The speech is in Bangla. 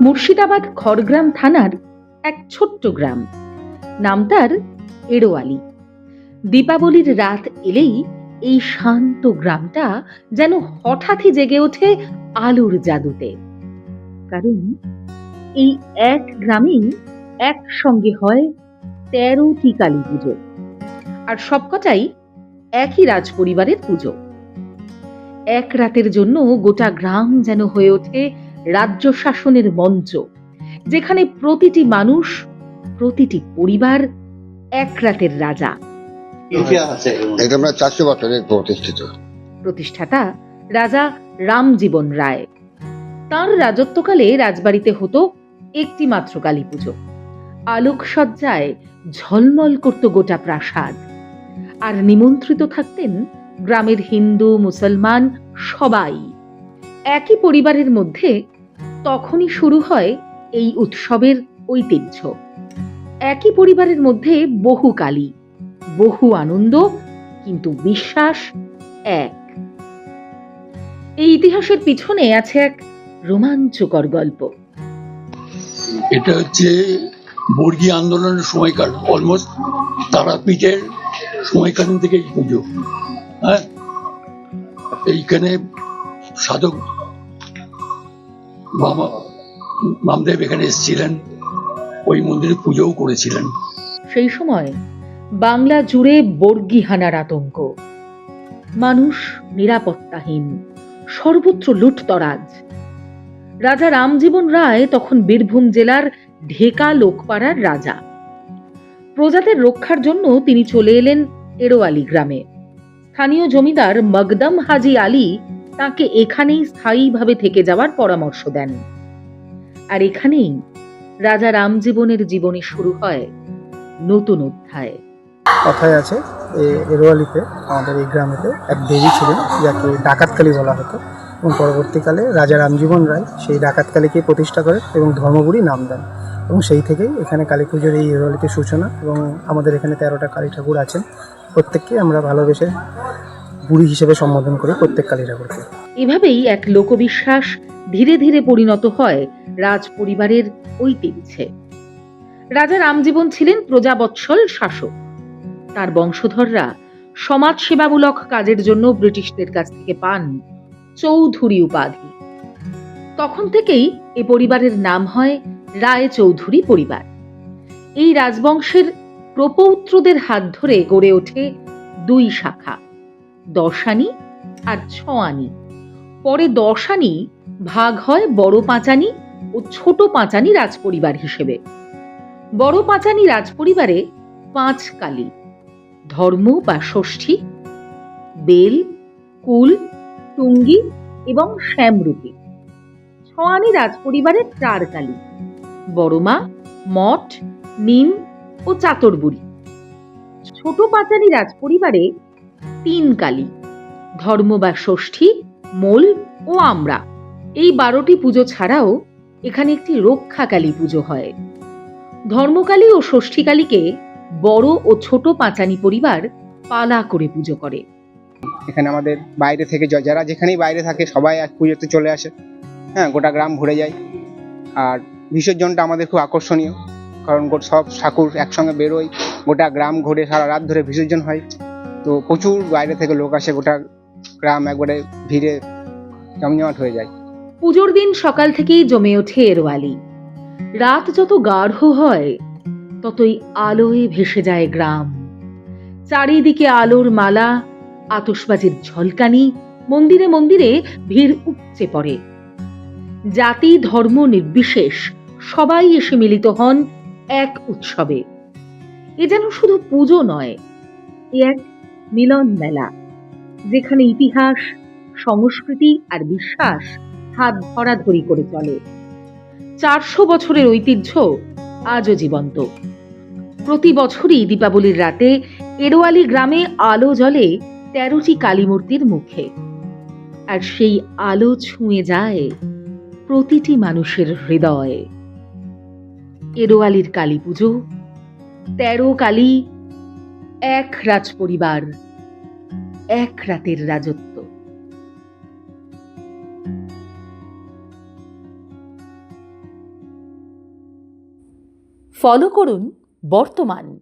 মুর্শিদাবাদ খড়গ্রাম থানার এক ছোট্ট গ্রাম। নাম তার এড়োয়ালি। দীপাবলির রাত এলেই এই শান্ত গ্রামটা যেন হঠাৎই জেগে ওঠে আলোর জাদুতে। কারণ এই এক গ্রামেই একসঙ্গে হয় তেরোটি কালী পুজো। আর সবকটাই একই রাজ পরিবারের পুজো। এক রাতের জন্য গোটা গ্রাম যেন হয়ে ওঠে রাজ্য শাসনের মঞ্চ যেখানে প্রতিটি মানুষ প্রতিটি পরিবার এক রাতের রাজা। এটা আমরা চারশো বছরের প্রতিষ্ঠিত। প্রতিষ্ঠাতা রাজা রামজীবন রায়। তার রাজত্বকালে রাজবাড়িতে হতো একটি মাত্র কালী পুজো আলোকসজ্জায় ঝলমল করত গোটা প্রাসাদ। আর নিমন্ত্রিত থাকতেন গ্রামের হিন্দু মুসলমান সবাই। একই পরিবারের মধ্যে তখনই শুরু হয় এই উৎসবের ঐতিহ্য। একই পরিবারের মধ্যে বহু কালী, বহু আনন্দ, কিন্তু বিশ্বাস এক। এই ইতিহাসের পিছনে আছে এক রোমাঞ্চকর গল্প। এটা হচ্ছে বর্গী আন্দোলনের সময়কার অলমোস্ট তারাপীঠের সময়কালীন থেকে পুজো। হ্যাঁ? এইখানে সাধক বাবা বামদেব এখানে এসেছিলেন। ওই মন্দিরে পুজোও করেছিলেন। সেই সময় বাংলা জুড়ে বর্গী হানার আতঙ্ক। মানুষ নিরাপত্তাহীন, সর্বত্র লুটতরাজ। রাজা রামজীবন রায় তখন বীরভূম জেলার ঢেকা লোকপাড়ার রাজা। প্রজাদের রক্ষার জন্য তিনি চলে এলেন এরোয়ালি গ্রামে। স্থানীয় জমিদার মগদম হাজি আলী তাকে এখানেই স্থায়ীভাবে থেকে যাওয়ার পরামর্শ দেন। আর এখানেই রাজা রামজীবনের জীবনে শুরু হয় নতুন অধ্যায়। কথায় আছে এরোয়ালিতে, আমাদের এই গ্রামেতে এক দেবী ছিলেন, যাকে ডাকাতকালী বলা হতো। এবং পরবর্তীকালে রাজা রামজীবন রায় সেই ডাকাতকালীকে প্রতিষ্ঠা করেন এবং ধর্মপুরী নাম দেন। এবং সেই থেকেই এখানে কালী পুজোর এই এরোয়ালিতে সূচনা এবং আমাদের এখানে তেরোটা কালী ঠাকুর আছেন। প্রত্যেককে আমরা ভালোবেসে বুড়ি হিসেবে সম্বোধন করি প্রত্যেক কালী ঠাকুরকে। এভাবেই এক লোকবিশ্বাস ধীরে ধীরে পরিণত হয় রাজ পরিবারের ঐতিহ্যে। রাজা রামজীবন ছিলেন প্রজাবৎসল শাসক। তার বংশধররা সমাজ সেবামূলক কাজের জন্য ব্রিটিশদের কাছ থেকে পান চৌধুরী উপাধি। তখন থেকেই এ পরিবারের নাম হয় রায় চৌধুরী পরিবার। এই রাজবংশের প্রপৌত্রদের হাত ধরে গড়ে ওঠে দুই শাখা। দশানি আর ছয়ানি। পরে দশানি ভাগ হয় বড় পাঁচানি ও ছোট পাঁচানি রাজপরিবার হিসেবে। বড় পাঁচানি রাজপরিবারে পাঁচ কালী, ধর্ম বা ষষ্ঠী, বেল, কুল, টুঙ্গি এবং শ্যামরূপী। ছয়ানি রাজপরিবারে চার কালী বড়মা মঠ, নিম ও চাতরবুড়ি। ছোট পাঁচানি রাজপরিবারে তিন কালী, ধর্ম বা ষষ্ঠী, মোল ও আমরা। এই বারোটি পুজো ছাড়াও এখানে একটি রক্ষাকালী পুজো হয়। ধর্মকালী ও ষষ্ঠীকালীকে বড় ও ছোট পাঁচানি পরিবার পালা করে পুজো করে। এখানে আমাদের বাইরে থেকে যারা যেখানেই বাইরে থাকে সবাই এক পুজোতে চলে আসে। হ্যাঁ গোটা গ্রাম ঘুরে যায়। আর বিসর্জনটা আমাদের খুব আকর্ষণীয়। কারণ সব ঠাকুর একসঙ্গে বেরোয়। গোটা গ্রাম ঘুরে সারা রাত ধরে বিসর্জন হয়। তো প্রচুর বাইরে থেকে লোক আসে, গোটা গ্রাম একবারে ভিড়ে জমজমাট হয়ে যায়। পুজোর দিন সকাল থেকেই জমে ওঠে এরওয়ালি রাত যত গাঢ় হয়, ততই আলোয় ভেসে যায় গ্রাম। চারিদিকে আলোর মালা আতসবাজির ঝলকানি, মন্দিরে মন্দিরে ভিড় উপচে পড়ে। জাতি, ধর্ম নির্বিশেষ, সবাই এসে মিলিত হন এক উৎসবে। এ যেন শুধু পুজো নয়, এ এক মিলন মেলা, যেখানে ইতিহাস, সংস্কৃতি আর বিশ্বাস হাত ধরাধরি করে চলে। চারশো বছরের ঐতিহ্য আজও জীবন্ত। প্রতি বছরই দীপাবলির রাতে এরোয়ালি গ্রামে আলো জ্বলে তেরোটি কালীমূর্তির মুখে। আর সেই আলো ছুঁয়ে যায় প্রতিটি মানুষের হৃদয়ে। এরোয়ালির কালী পুজো তেরো কালী এক রাজ পরিবার এক রাতের রাজত্ব। ফলো করুন বর্তমান।